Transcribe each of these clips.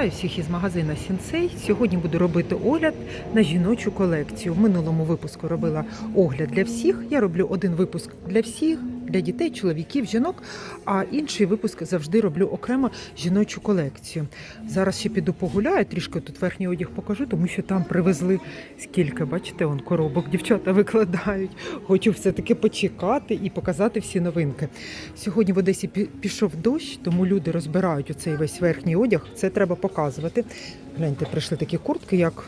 Вітаю всіх із магазина Сінсей. Сьогодні буду робити огляд на жіночу колекцію. В минулому випуску робила огляд для всіх. Я роблю один випуск для всіх, для дітей, чоловіків, жінок. А інший випуск завжди роблю окремо жіночу колекцію. Зараз ще піду погуляю, трішки тут верхній одяг покажу, тому що там привезли скільки, бачите, он коробок дівчата викладають. Хочу все-таки почекати і показати всі новинки. Сьогодні в Одесі пі- пішов дощ, тому люди розбирають оцей весь верхній одяг. Це треба показувати. Гляньте, прийшли такі куртки, як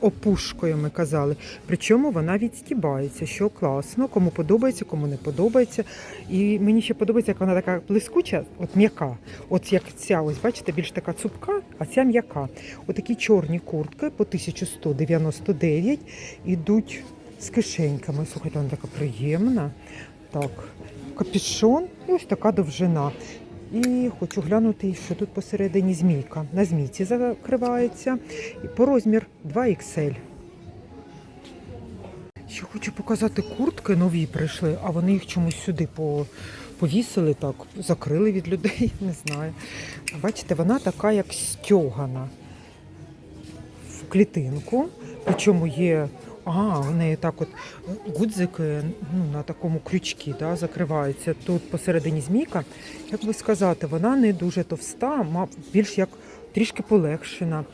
опушкою ми казали. Причому вона відстібається, що класно, кому подобається, кому не подобається. І мені ще подобається, як вона така блискуча, от м'яка. От як ця, ось бачите, більш така цупка, а ця м'яка. Отакі чорні куртки по 1199 ідуть з кишеньками. Слухайте, вона така приємна. Так, капюшон і ось така довжина. І хочу глянути, що тут посередині змійка. На змійці закривається. По розмір 2XL. Ще хочу показати куртки нові прийшли, а вони їх чомусь сюди повісили, так, закрили від людей, не знаю. Бачите, вона така, як стьогана в клітинку. Причому є. А, в неї так от гудзики ну, на такому крючці да, закриваються. Тут посередині змійка. Як би сказати, вона не дуже товста, більш як трішки полегшена.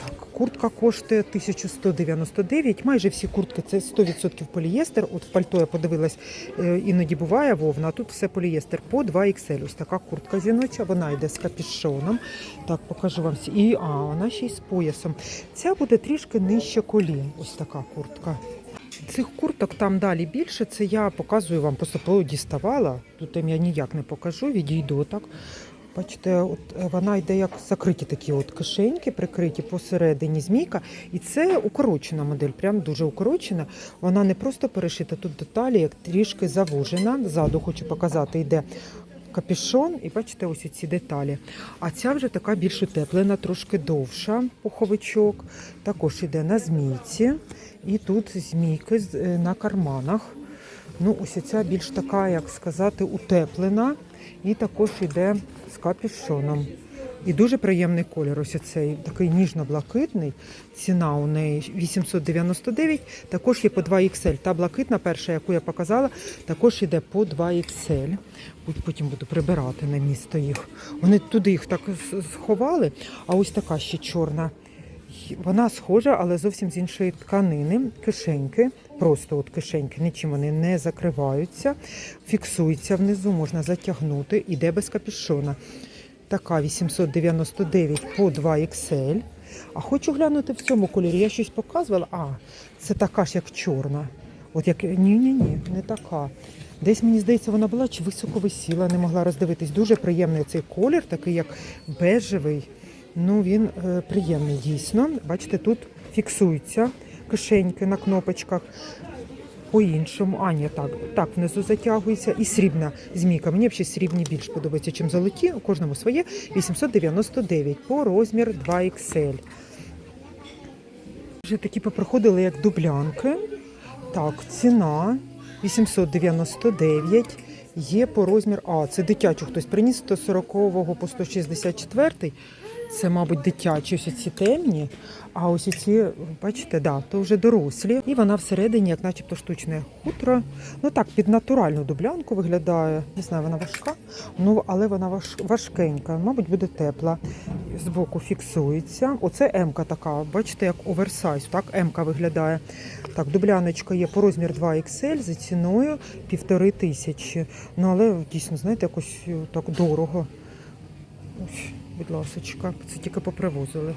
Так, куртка коштує 1199. Майже всі куртки це 100% полієстер. От в пальто я подивилась, е, іноді буває вовна, а тут все полієстер по 2XL. Ось така куртка жіноча, вона йде з капюшоном. Так, покажу вам. І а, вона ще й з поясом. Ця буде трішки нижче колін. Ось така куртка. Цих курток там далі більше. Це я показую вам, просто діставала. Тут я ніяк не покажу, відійду так. Бачите, от е, вона йде як закриті такі от кишеньки, прикриті посередині змійка. І це укорочена модель, прям дуже укорочена. Вона не просто перешита, тут деталі як трішки завужена. Ззаду хочу показати, йде капюшон, і бачите, ось ці деталі. А ця вже така більш утеплена, трошки довша пуховичок. Також йде на змійці. І тут змійки е, на карманах. Ну, ось ця більш така, як сказати, утеплена. І також йде капюшоном. І дуже приємний колір. Ось цей такий ніжно-блакитний. Ціна у неї 899. Також є по 2XL. Та блакитна перша, яку я показала, також йде по 2XL. Потім буду прибирати на місто їх. Вони туди їх так сховали, а ось така ще чорна. Вона схожа, але зовсім з іншої тканини. Кишеньки, просто от кишеньки, нічим вони не закриваються, фіксуються внизу, можна затягнути, іде без капюшона. Така 899 по 2XL. А хочу глянути в цьому кольорі. Я щось показувала. А, це така ж, як чорна. От як ні-ні-ні, не така. Десь мені здається, вона була чи високо висіла, не могла роздивитись. Дуже приємний цей колір, такий як бежевий. Ну, він е, приємний дійсно. Бачите, тут фіксуються кишеньки на кнопочках. По-іншому, а ні, так, так внизу затягується. І срібна змійка. Мені взагалі срібні більш подобаються, ніж золоті. У кожному своє 899 по розмір 2XL. Вже такі попроходили як дублянки. Так, ціна 899. Є по розмір. А, це дитячу хтось приніс 140 по 164. Це, мабуть, дитячі ось ці темні. А ось ці, бачите, да, то вже дорослі. І вона всередині, як начебто штучне хутро. Ну так, під натуральну дублянку виглядає. Не знаю, вона важка, ну але вона важ, важкенька, мабуть, буде тепла. Збоку фіксується. Оце М-ка така, бачите, як оверсайз. Так, М-ка виглядає. Так, дубляночка є по розмір 2XL за ціною півтори тисячі. Ну, але дійсно, знаєте, якось так дорого. Ось, будь ласочка, це тільки попривозили.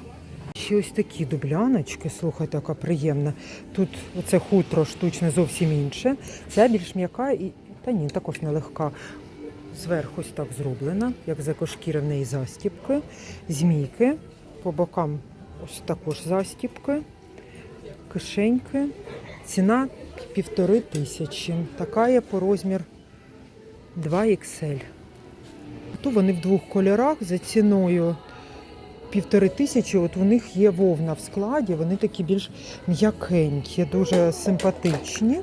Ще ось такі дубляночки, слухайте, яка приємна. Тут оце хутро штучне зовсім інше. Ця більш м'яка і та ні, також нелегка. Зверху ось так зроблена, як з екошкіри в неї застіпки, змійки, по бокам ось також застіпки, кишеньки. Ціна півтори тисячі. Така є по розмір 2XL. Тут вони в двох кольорах за ціною півтори тисячі. От у них є вовна в складі, вони такі більш м'якенькі, дуже симпатичні.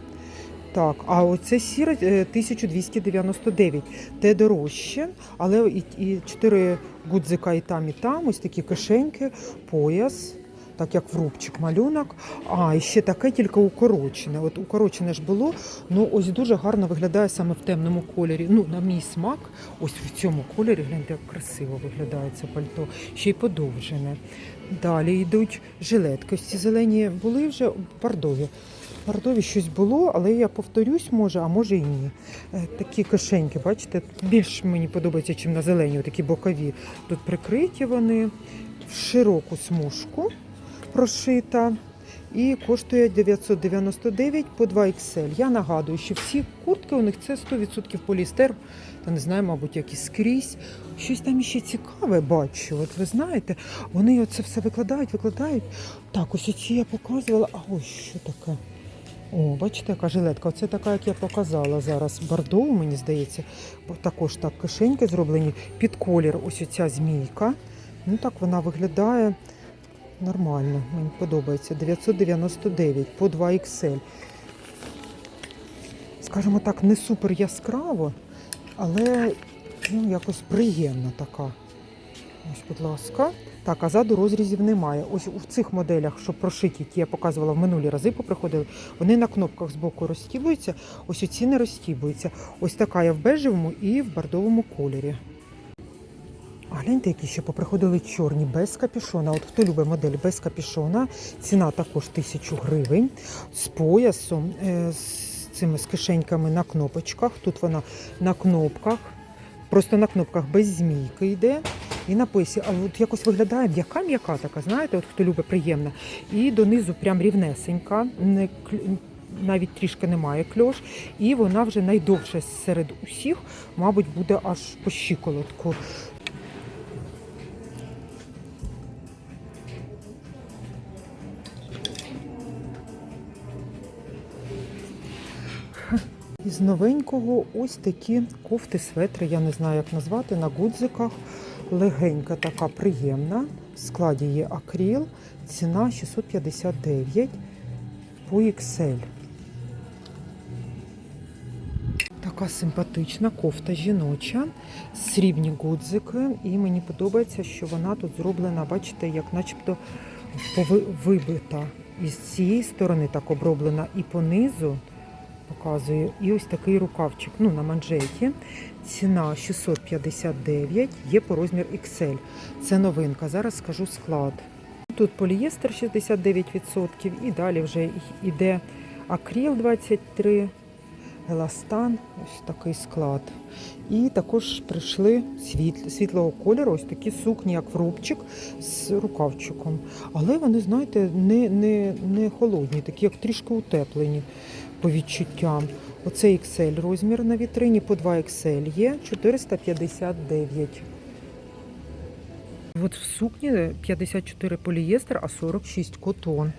Так, а оце сіра е, 1299. Те дорожче, але і, і 4 гудзика і там, і там, ось такі кишеньки, пояс, так як в рубчик малюнок. А, і ще таке тільки укорочене. От укорочене ж було, ну ось дуже гарно виглядає саме в темному кольорі. Ну, на мій смак, ось в цьому кольорі, гляньте, як красиво виглядає це пальто. Ще й подовжене. Далі йдуть жилетки. Ось ці зелені були вже бордові. Бордові щось було, але я повторюсь, може, а може і ні. Е, Такі кишеньки, бачите, більш мені подобається, ніж на зелені, такі бокові. Тут прикриті вони в широку смужку прошита. І коштує 999 по 2 XL. Я нагадую, що всі куртки у них це 100% поліестер, та не знаю, мабуть, як і скрізь. Щось там ще цікаве бачу. От ви знаєте, вони це все викладають, викладають. Так, ось ці я показувала. А ось що таке? О, бачите, яка жилетка. Оце така, як я показала зараз. Бордову, мені здається. Також так кишеньки зроблені. Під колір ось оця змійка. Ну так вона виглядає нормально. Мені подобається. 999 по 2 XL. Скажімо так, не супер яскраво, але ну, якось приємна така. Ось, будь ласка. Так, а ззаду розрізів немає. Ось у цих моделях, що прошиті, які я показувала в минулі рази, поприходили, вони на кнопках збоку розстібуються, ось оці не розстібуються. Ось така я в бежевому і в бордовому кольорі. А гляньте, які ще поприходили чорні без капюшона. От хто любить модель без капюшона, ціна також 1000 гривень з поясом, е, з цими з кишеньками на кнопочках. Тут вона на кнопках, просто на кнопках без змійки йде. І на поясі, а от якось виглядає м'яка м'яка така, знаєте, от хто любить приємна. І донизу прям рівнесенька, не навіть трішки немає кльош. І вона вже найдовша серед усіх, мабуть, буде аж по щиколотку. Із новенького ось такі кофти светри, я не знаю, як назвати, на гудзиках. Легенька така приємна. В складі є акріл, ціна 659 по XL. Така симпатична кофта жіноча, срібні гудзики. І мені подобається, що вона тут зроблена, бачите, як начебто вибита. І з цієї сторони так оброблена, і понизу показую. І ось такий рукавчик ну, на манжеті. Ціна 659, є по розмір XL. Це новинка. Зараз скажу склад. Тут полієстер 69% і далі вже йде акріл 23, еластан, ось такий склад. І також прийшли світ, світлого кольору, ось такі сукні, як в рубчик з рукавчиком. Але вони, знаєте, не, не, не холодні, такі як трішки утеплені по відчуттям. Оце XL розмір на вітрині, по 2 XL є 459. От в сукні 54 полієстер, а 46 котон.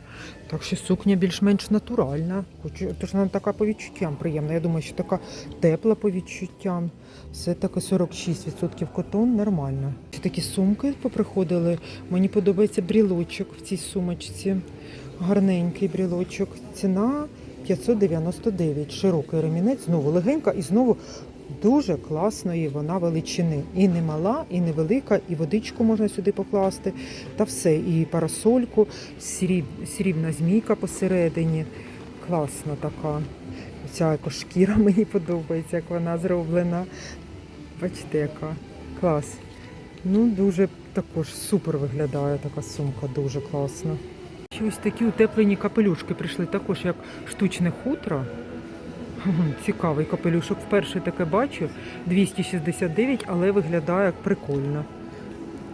Так що сукня більш-менш натуральна. Хоч тож вона така по відчуттям приємна. Я думаю, що така тепла по відчуттям. Все таки 46% котон нормально. Такі сумки поприходили. Мені подобається брілочок в цій сумочці. Гарненький брілочок. Ціна 599. Широкий ремінець, знову легенька і знову дуже класної вона величини. І не мала, і не велика, і водичку можна сюди покласти. Та все, і парасольку, сріб, срібна змійка посередині. Класна така. Ця екошкіра мені подобається, як вона зроблена. Бачите, яка клас. Ну, дуже також супер виглядає така сумка, дуже класна. Ось такі утеплені капелюшки прийшли, також як штучне хутро. Цікавий капелюшок. Вперше таке бачу. 269, але виглядає прикольно.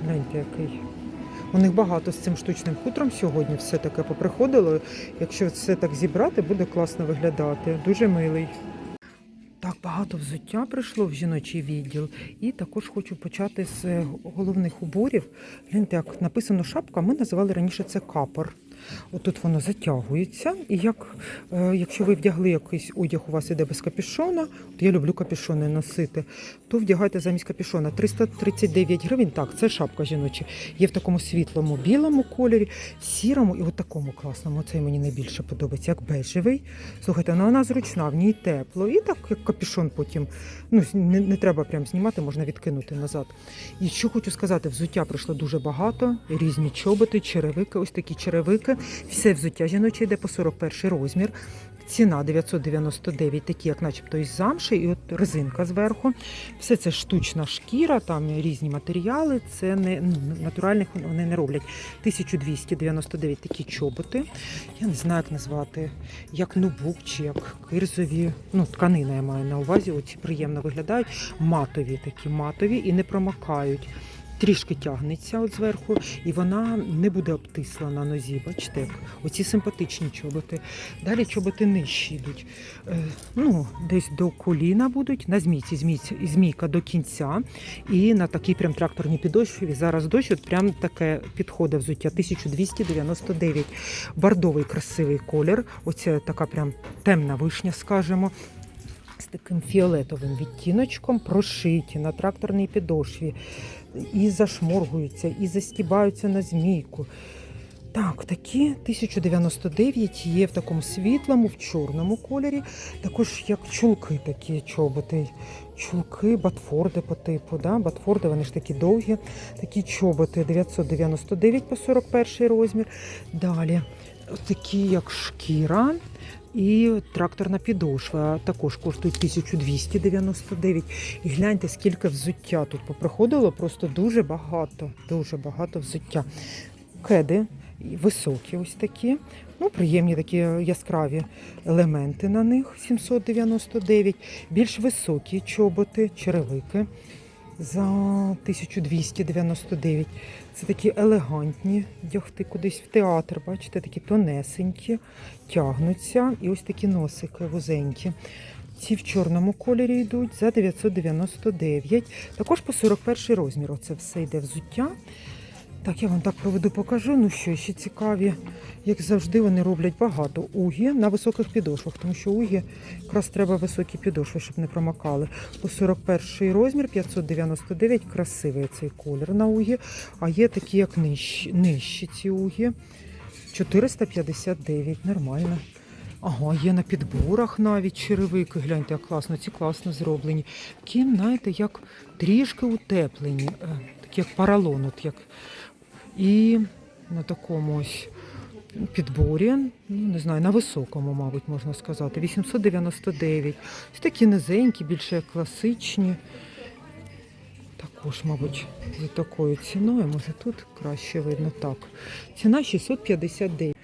Гляньте, який. У них багато з цим штучним хутром сьогодні все таке поприходило. Якщо все так зібрати, буде класно виглядати. Дуже милий. Так багато взуття прийшло в жіночий відділ. І також хочу почати з е, головних уборів. Гляньте, як написано шапка, ми називали раніше це капор. Отут воно затягується. І як, е, якщо ви вдягли якийсь одяг, у вас іде без капюшона, от я люблю капюшони носити, то вдягайте замість капюшона 339 гривень. Так, це шапка жіноча. Є в такому світлому білому кольорі, сірому і от такому класному. Цей мені найбільше подобається, як бежевий. Слухайте, ну вона зручна, в ній тепло. І так як капюшон потім ну, не, не треба прям знімати, можна відкинути назад. І що хочу сказати, взуття прийшло дуже багато, різні чоботи, черевики, ось такі черевики. Все взуття жіноче йде по 41 розмір. Ціна 999, такі, як начебто із замші, і от резинка зверху. Все це штучна шкіра, там різні матеріали. Це не ну, натуральних вони не роблять. 1299 такі чоботи. Я не знаю, як назвати, як нубук чи як кирзові. Ну, тканина я маю на увазі. Оці приємно виглядають. Матові такі матові і не промакають. Трішки тягнеться от зверху, і вона не буде обтисла на нозі. Бачите, оці симпатичні чоботи. Далі чоботи нижчі йдуть. Е, ну, десь до коліна будуть, на змійці, змійці, змійка до кінця. І на такій прям тракторній підошві. Зараз дощ, от прям таке підходить взуття 1299. Бордовий красивий колір. Оце така прям темна вишня, скажемо. З таким фіолетовим відтіночком прошиті на тракторній підошві. І зашморгуються, і застібаються на змійку. Так, такі 1099 є в такому світлому, в чорному кольорі. Також як чулки такі чоботи. Чулки, батфорди по типу. Да? Батфорди, вони ж такі довгі. Такі чоботи 999 по 41 розмір. Далі такі як шкіра. І тракторна підошва також коштує 1299. І гляньте, скільки взуття тут поприходило, просто дуже багато, дуже багато взуття. Кеди високі, ось такі. Ну, приємні такі яскраві елементи на них 799. Більш високі чоботи, черевики за 1299. Це такі елегантні дягти кудись в театр. Бачите, такі тонесенькі, тягнуться. І ось такі носики вузенькі. Ці в чорному кольорі йдуть за 999. Також по 41 розмір. Оце все йде взуття. Так, я вам так проведу, покажу. Ну що, ще цікаві, як завжди, вони роблять багато угі на високих підошвах, тому що угі якраз треба високі підошви, щоб не промокали. По 41 розмір 599, красивий цей колір на угі. А є такі, як нижчі, нижчі ці угі. 459, нормально. Ага, є на підборах навіть черевики. Гляньте, як класно, ці класно зроблені. Такі, знаєте, як трішки утеплені, е, як паралон, от як. І на такому ось підборі, ну не знаю, на високому, мабуть, можна сказати. 899. Ось такі низенькі, більше класичні. Також, мабуть, за такою ціною, може тут краще видно так. Ціна 659.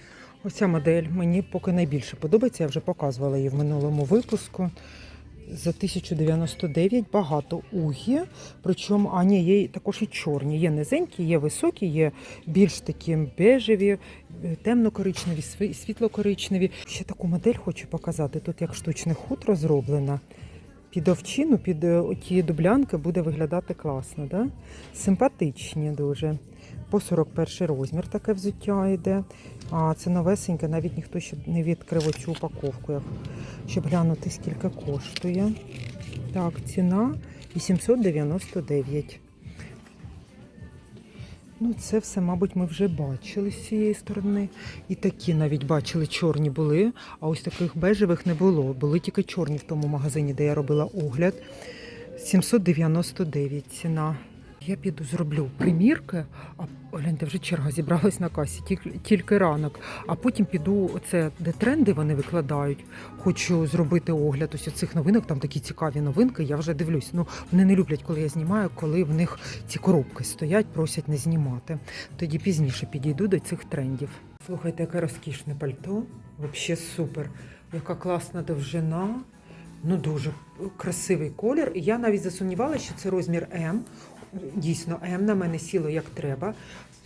Оця модель мені поки найбільше подобається. Я вже показувала її в минулому випуску. За 1099 багато угі. Причому, а ні, є також і чорні. Є низенькі, є високі, є більш такі бежеві, е, темно-коричневі, світло-коричневі. Ще таку модель хочу показати. Тут як штучне хутро зроблено. Під овчину, під ті дублянки буде виглядати класно. Да? Симпатичні дуже. По 41 розмір таке взуття йде. А це новесеньке, навіть ніхто ще не відкрив цю упаковку, щоб глянути, скільки коштує. Так, ціна 899. Ну, це все, мабуть, ми вже бачили з цієї сторони. І такі навіть бачили, чорні були, а ось таких бежевих не було. Були тільки чорні в тому магазині, де я робила огляд. 799 ціна. Я піду зроблю примірки, а гляньте, вже черга зібралась на касі, тільки, тільки ранок. А потім піду, оце, де тренди вони викладають. Хочу зробити огляд ось цих новинок, там такі цікаві новинки. Я вже дивлюсь. Ну вони не люблять, коли я знімаю, коли в них ці коробки стоять, просять не знімати. Тоді пізніше підійду до цих трендів. Слухайте, яке розкішне пальто. Взагалі супер. Яка класна довжина. Ну, дуже красивий колір. Я навіть засумнівалася, що це розмір М. Дійсно, М на мене сіло як треба.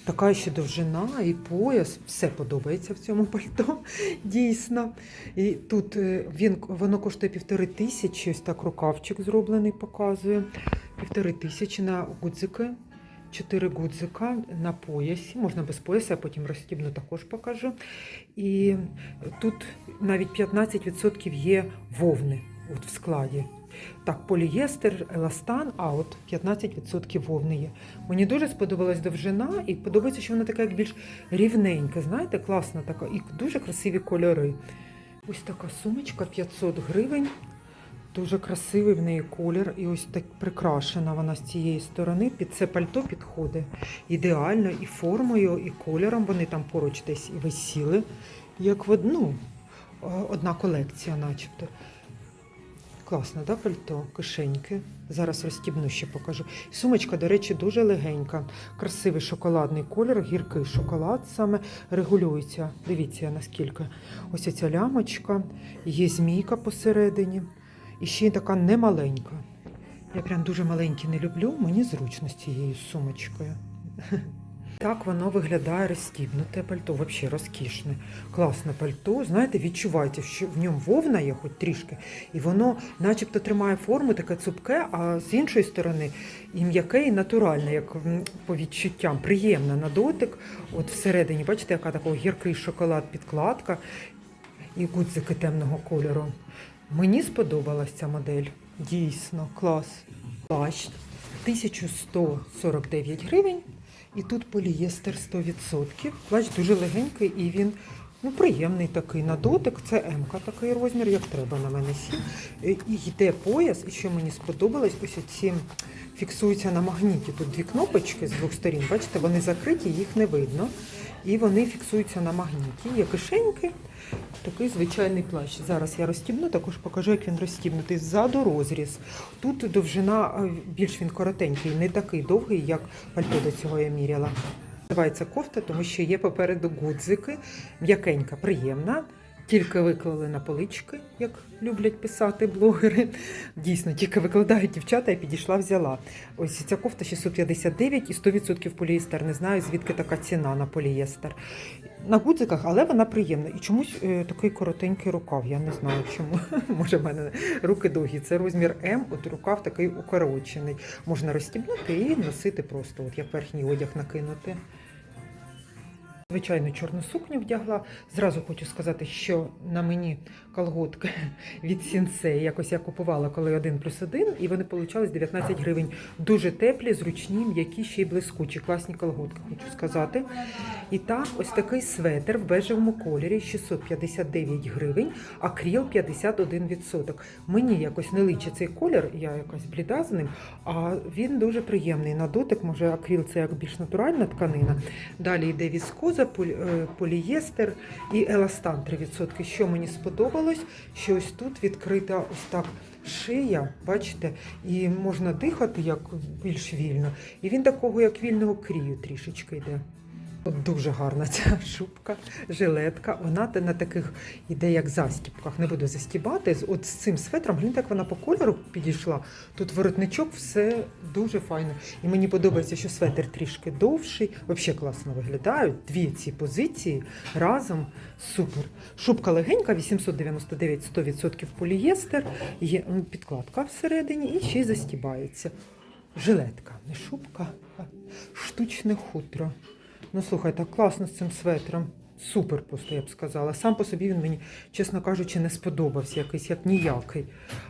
Така ще довжина і пояс. Все подобається в цьому пальто. Дійсно. І тут е, він, воно коштує півтори тисячі. Ось так рукавчик зроблений, показує. Півтори тисячі на гудзики. чотири гудзика на поясі. Можна без пояса, я потім розстібну також покажу. І тут навіть 15% є вовни от в складі. Так, полієстер, еластан, а от 15% вовни. Мені дуже сподобалась довжина і подобається, що вона така як більш рівненька. Знаєте, класна така і дуже красиві кольори. Ось така сумочка 500 гривень. Дуже красивий в неї колір. І ось так прикрашена вона з цієї сторони. Під це пальто підходить ідеально і формою, і кольором. Вони там поруч десь і висіли, як в одну. Е, Одна колекція, начебто. Класно, да, пальто, кишеньки. Зараз розстібну ще покажу. Сумочка, до речі, дуже легенька. Красивий шоколадний колір, гіркий шоколад саме регулюється. Дивіться, наскільки. Ось ця лямочка, є змійка посередині. І ще й така немаленька. Я прям дуже маленькі не люблю, мені зручно з цією сумочкою. Так воно виглядає розстібнуте пальто, взагалі розкішне. Класне пальто. Знаєте, відчуваєте, що в ньому вовна є хоч трішки, і воно начебто тримає форму, таке цупке, а з іншої сторони і м'яке, і натуральне, як по відчуттям, приємне на дотик. От всередині, бачите, яка такий гіркий шоколад підкладка і гудзики темного кольору. Мені сподобалась ця модель. Дійсно, клас. Плащ 1149 гривень. І тут полієстер 100%. Плащ дуже легенький і він ну, приємний такий на дотик. Це М-ка такий розмір, як треба на мене сім. І йде пояс, і що мені сподобалось, ось ці фіксуються на магніті. Тут дві кнопочки з двох сторін. Бачите, вони закриті, їх не видно. І вони фіксуються на магніті. Є кишеньки, такий звичайний плащ. Зараз я розстібну, також покажу, як він розстібнутий. Ззаду розріз. Тут довжина е, більш він коротенький, не такий довгий, як пальто до цього я міряла. Називається кофта, тому що є попереду гудзики, м'якенька, приємна. Тільки виклали на полички, як люблять писати блогери. Дійсно, тільки викладають дівчата, я підійшла, взяла. Ось ця кофта 659 і 100% полієстер. Не знаю, звідки така ціна на полієстер. На гудзиках, але вона приємна. І чомусь е, такий коротенький рукав. Я не знаю чому. Може, в мене руки довгі. Це розмір М, от рукав такий укорочений. Можна розстібнути і носити просто, от як верхній одяг накинути. Звичайно, чорну сукню вдягла. Зразу хочу сказати, що на мені колготки від Сінсей. Якось я купувала коли один плюс один, і вони получались 19 гривень. Дуже теплі, зручні, м'які, ще й блискучі. Класні колготки, хочу сказати. І так, ось такий светр в бежевому кольорі 659 гривень, акріл 51%. Мені якось не личить цей колір, я якась бліда з ним, а він дуже приємний на дотик. Може, акріл це як більш натуральна тканина. Далі йде віскоза, е, полієстер і еластан 3%. Що мені сподобалось, що ось тут відкрита ось так шия, бачите, і можна дихати як більш вільно. І він такого як вільного крію трішечки йде. Дуже гарна ця шубка, жилетка. Вона на таких іде, як застіпках. Не буду застібати. От з цим светром, гляньте, як вона по кольору підійшла. Тут воротничок, все дуже файно. І мені подобається, що светр трішки довший. Взагалі класно виглядають. Дві ці позиції разом супер. Шубка легенька, 899 100% полієстер. Є підкладка всередині і ще й застібається. Жилетка, не шубка, а штучне хутро. Ну слухай, так класно з цим светром. Супер просто, я б сказала. Сам по собі він мені, чесно кажучи, не сподобався, якийсь як ніякий.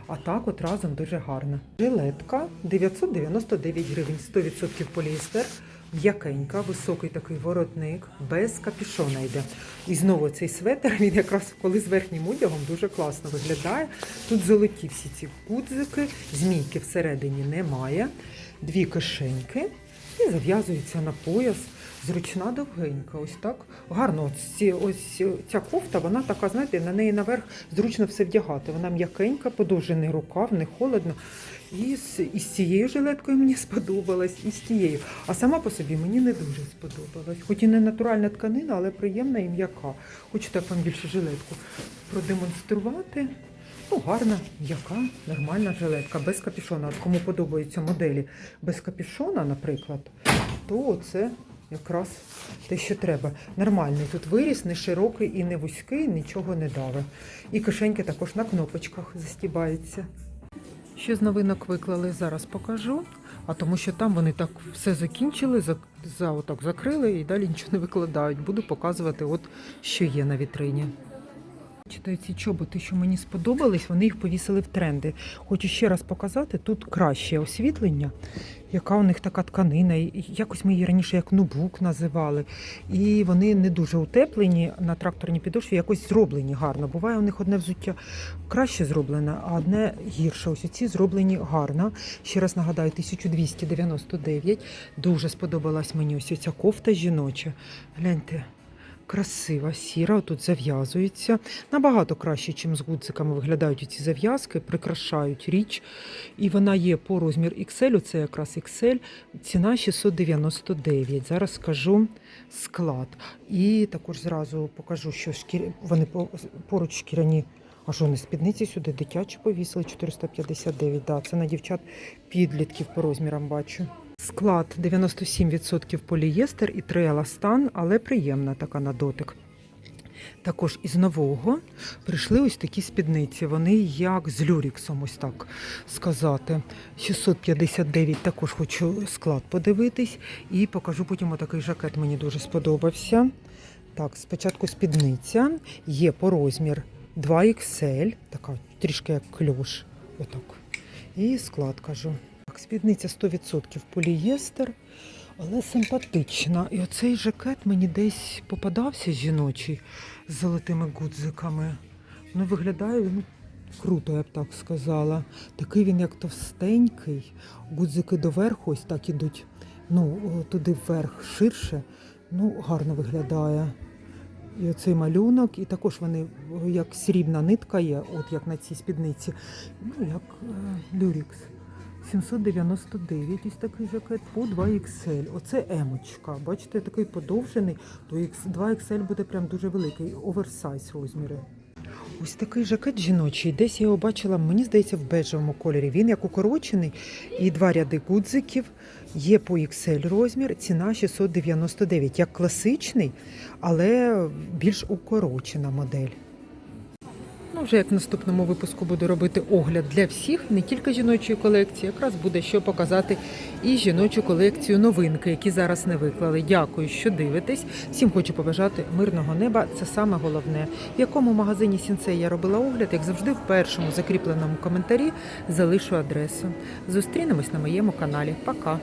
А так от разом дуже гарно. Жилетка 999 гривень, 100% поліестер. М'якенька, високий такий воротник, без капюшона йде. І знову цей светр, він якраз коли з верхнім одягом дуже класно виглядає. Тут золоті всі ці гудзики, змійки всередині немає. Дві кишеньки і зав'язується на пояс. Зручна довгенька, ось так. Гарно, ось, ось ця кофта, вона така, знаєте, на неї наверх зручно все вдягати. Вона м'якенька, подовжений рукав, не холодно. І з, і з цією жилеткою мені сподобалась, і з тією. А сама по собі мені не дуже сподобалась. Хоч і не натуральна тканина, але приємна і м'яка. Хочу так вам більше жилетку продемонструвати. Ну, гарна, м'яка, нормальна жилетка, без капюшона. От кому подобаються моделі без капюшона, наприклад, то це якраз те, що треба. Нормальний тут виріс, не широкий і не вузький, нічого не даве. І кишеньки також на кнопочках застібаються. Що з новинок виклали, зараз покажу. А тому що там вони так все закінчили, за, за отак закрили і далі нічого не викладають. Буду показувати, от що є на вітрині. Бачите, ці чоботи, що мені сподобались, вони їх повісили в тренди. Хочу ще раз показати, тут краще освітлення, яка у них така тканина. Якось ми її раніше як нубук називали. І вони не дуже утеплені на тракторній підошві, якось зроблені гарно. Буває у них одне взуття краще зроблене, а одне гірше. Ось ці зроблені гарно. Ще раз нагадаю, 1299. Дуже сподобалась мені ось ця кофта жіноча. Гляньте. Красива, сіра, тут зав'язується. Набагато краще, ніж з гудзиками виглядають ці зав'язки, прикрашають річ. І вона є по розмір XL, це якраз XL, ціна 699. Зараз скажу склад. І також зразу покажу, що шкір... вони поруч шкіряні. А що, не спідниці сюди дитячі повісили 459. Да, це на дівчат підлітків по розмірам бачу. Склад 97% полієстер і 3 еластан, але приємна така на дотик. Також із нового прийшли ось такі спідниці. Вони як з люріксом, ось так сказати. 659 також хочу склад подивитись. І покажу потім отакий жакет, мені дуже сподобався. Так, спочатку спідниця є по розмір 2XL, така трішки як кльош. Отак. І склад кажу. Спідниця 100% полієстер, але симпатична. І оцей жакет мені десь попадався жіночий з золотими гудзиками. Ну, виглядає він круто, я б так сказала. Такий він як товстенький, гудзики доверху ось так ідуть. Ну, туди вверх ширше. Ну, гарно виглядає. І оцей малюнок, і також вони як срібна нитка є, от як на цій спідниці. Ну, як е, люрікс. 799 ось такий жакет по 2XL. Оце емочка. Бачите, такий подовжений, то 2XL буде прям дуже великий, оверсайз розміри. Ось такий жакет жіночий. Десь я його бачила, мені здається, в бежевому кольорі. Він як укорочений і два ряди гудзиків. Є по XL розмір, ціна 699. Як класичний, але більш укорочена модель. Ну, вже як в наступному випуску буду робити огляд для всіх, не тільки жіночої колекції, якраз буде що показати і жіночу колекцію новинки, які зараз не виклали. Дякую, що дивитесь. Всім хочу побажати мирного неба. Це саме головне. В якому магазині Сінцей я робила огляд, як завжди, в першому закріпленому коментарі залишу адресу. Зустрінемось на моєму каналі. Пока!